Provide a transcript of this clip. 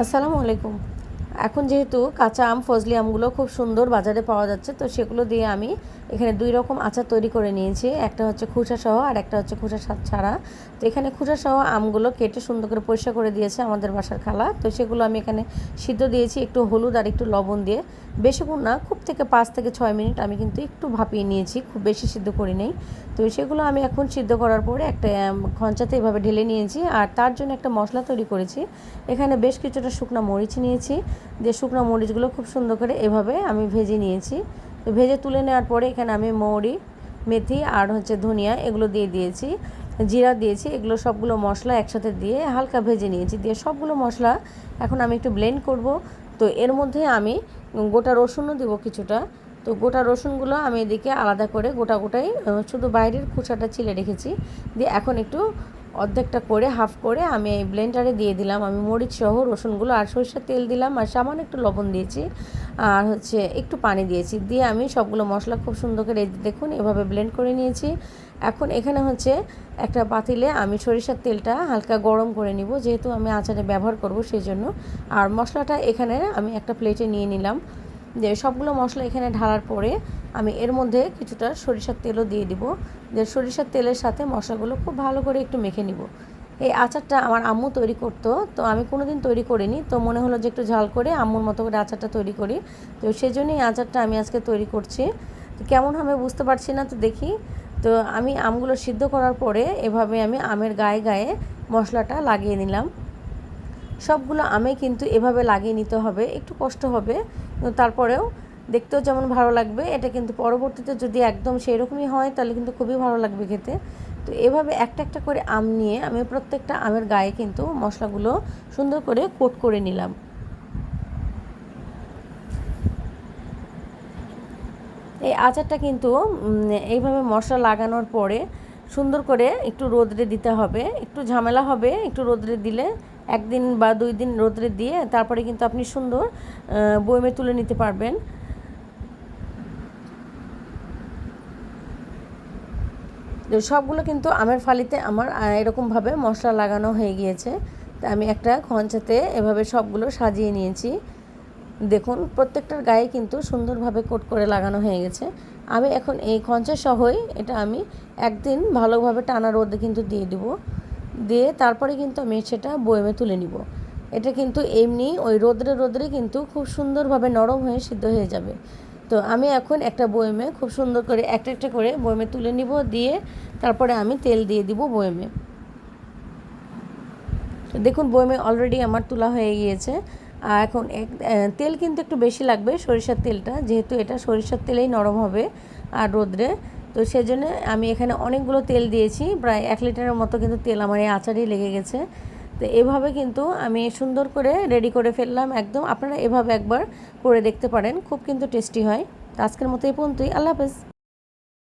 আসসালামু আলাইকুম। এখন যেহেতু কাঁচা আম, ফজলি আমগুলো খুব সুন্দর বাজারে পাওয়া যাচ্ছে, তো সেগুলো দিয়ে আমি এখানে দুই রকম আচার তৈরি করে নিয়েছি। একটা হচ্ছে খুসা সহ আর একটা হচ্ছে খুসা ছাড়া। তো এখানে খুসা সহ আমগুলো কেটে সুন্দর করে পরিষ্কার করে দিয়েছে আমাদের বাসার খালা। তো সেগুলো আমি এখানে সিদ্ধ দিয়েছি একটু হলুদ আর একটু লবণ দিয়ে। বেশিক্ষণ না, খুব থেকে পাঁচ থেকে ছয় মিনিট আমি কিন্তু একটু ভাপিয়ে নিয়েছি, খুব বেশি সিদ্ধ করি নেই। তো সেগুলো আমি এখন সিদ্ধ করার পরে একটা খঞ্চাতে এভাবে ঢেলে নিয়েছি। আর তার জন্য একটা মশলা তৈরি করেছি। এখানে বেশ কিছুটা শুকনো মরিচ নিয়েছি। যে শুকনো মরিচগুলো খুব সুন্দর করে এভাবে আমি ভেজে নিয়েছি। তো ভেজে তুলে নেওয়ার পরে এখানে আমি মৌরি, মেথি আর হচ্ছে ধনিয়া এগুলো দিয়ে দিয়েছি, জিরা দিয়েছি, এগুলো সবগুলো মশলা একসাথে দিয়ে হালকা ভেজে নিয়েছি। দিয়ে সবগুলো মশলা এখন আমি একটু ব্লেন্ড করব। তো এর মধ্যে আমি গোটা রসুনও দেবো কিছুটা। তো গোটা রসুনগুলো আমি এদিকে আলাদা করে গোটা গোটাই শুধু বাইরের খোসাটা ছিলে রেখেছি। দিয়ে এখন একটু অর্ধেকটা করে হাফ করে আমি এই ব্লেন্ডারে দিয়ে দিলাম। আমি মরিচ সহ রসুনগুলো আর সরষের তেল দিলাম আর সামান্য একটু লবণ দিয়েছি। আর হচ্ছে একটু পানি দিয়েছি। দিয়ে আমি সবগুলো মশলা খুব সুন্দর করে দেখুন, এভাবে ব্লেন্ড করে নিয়েছি। এখন এখানে হচ্ছে একটা পাতিলে আমি সরিষার তেলটা হালকা গরম করে নিব। যেহেতু আমি আচারে ব্যবহার করব সেই জন্য আর মশলাটা এখানে আমি একটা প্লেটে নিয়ে নিলাম। যে সবগুলো মশলা এখানে ঢালার পরে আমি এর মধ্যে কিছুটা সরিষার তেলও দিয়ে দিব। যে সরিষার তেলের সাথে মশলাগুলো খুব ভালো করে একটু মেখে নিব। এই আচারটা আমার আম্মু তৈরি করতো, তো আমি কোনো দিন তৈরি করিনি, তো মনে হলো যে একটু ঝাল করে আম্মুর মতো করে আচারটা তৈরি করি। তো সেই জন্যই আচারটা আমি আজকে তৈরি করছি। তো কেমন হবে বুঝতে পারছি না, তো দেখি। তো আমি আমগুলো সিদ্ধ করার পরে এভাবে আমি আমের গায়ে গায়ে মশলাটা লাগিয়ে নিলাম। সবগুলো আমে কিন্তু এভাবে লাগিয়ে নিতে হবে, একটু কষ্ট হবে। তারপরেও দেখতেও যেমন ভালো লাগবে, এটা কিন্তু পরবর্তীতে যদি একদম সেরকমই হয় তাহলে কিন্তু খুবই ভালো লাগবে খেতে। তো এভাবে একটা একটা করে আম নিয়ে আমি প্রত্যেকটা আমের গায়ে কিন্তু মশলাগুলো সুন্দর করে কোট করে নিলাম। এই আচারটা কিন্তু এইভাবে মশলা লাগানোর পরে সুন্দর করে একটু রোদরে দিতে হবে, একটু ঝামেলা হবে, একটু রোদরে দিলে একদিন বা দুই দিন রোদরে দিয়ে তারপরে কিন্তু আপনি সুন্দর বয়মে তুলে নিতে পারবেন। সবগুলো কিন্তু আমের ফালিতে আমার এরকমভাবে মশলা লাগানো হয়ে গিয়েছে। তা আমি একটা খঞ্চাতে এভাবে সবগুলো সাজিয়ে নিয়েছি। দেখুন, প্রত্যেকটার গায়ে কিন্তু সুন্দরভাবে কোট করে লাগানো হয়ে গেছে। আমি এখন এই খঞ্চা সহই এটা আমি একদিন ভালোভাবে টানা রোদে কিন্তু দিয়ে দিব। দিয়ে তারপরে কিন্তু আমি সেটা বয়েমে তুলে নিব। এটা কিন্তু এমনি ওই রোদ্রে রোদ্রে কিন্তু খুব সুন্দরভাবে নরম হয়ে সিদ্ধ হয়ে যাবে। তো আমি এখন একটা বয়েমে খুব সুন্দর করে একটা একটা করে বয়েমে তুলে নিব দিয়ে তারপরে আমি তেল দিয়ে দিব বয়েমে। দেখুন বয়েমে অলরেডি আমার তোলা হয়ে গিয়েছে। আর এখন এক তেল কিন্তু একটু বেশি লাগবে সরিষার তেলটা, যেহেতু এটা সরিষার তেলেই নরম হবে আর রোদ্রে। তো সেজন্য আমি এখানে অনেকগুলো তেল দিয়েছি, প্রায় এক লিটারের মতো কিন্তু তেল আমার এই আচারই লেগে গেছে। তো এভাবে কিন্তু আমি সুন্দর করে রেডি করে ফেললাম একদম। আপনারা এভাবে একবার করে দেখতে পারেন, খুব কিন্তু টেস্টি হয়। আজকের মতো এই পর্যন্তই। আল্লাহ হাফেজ।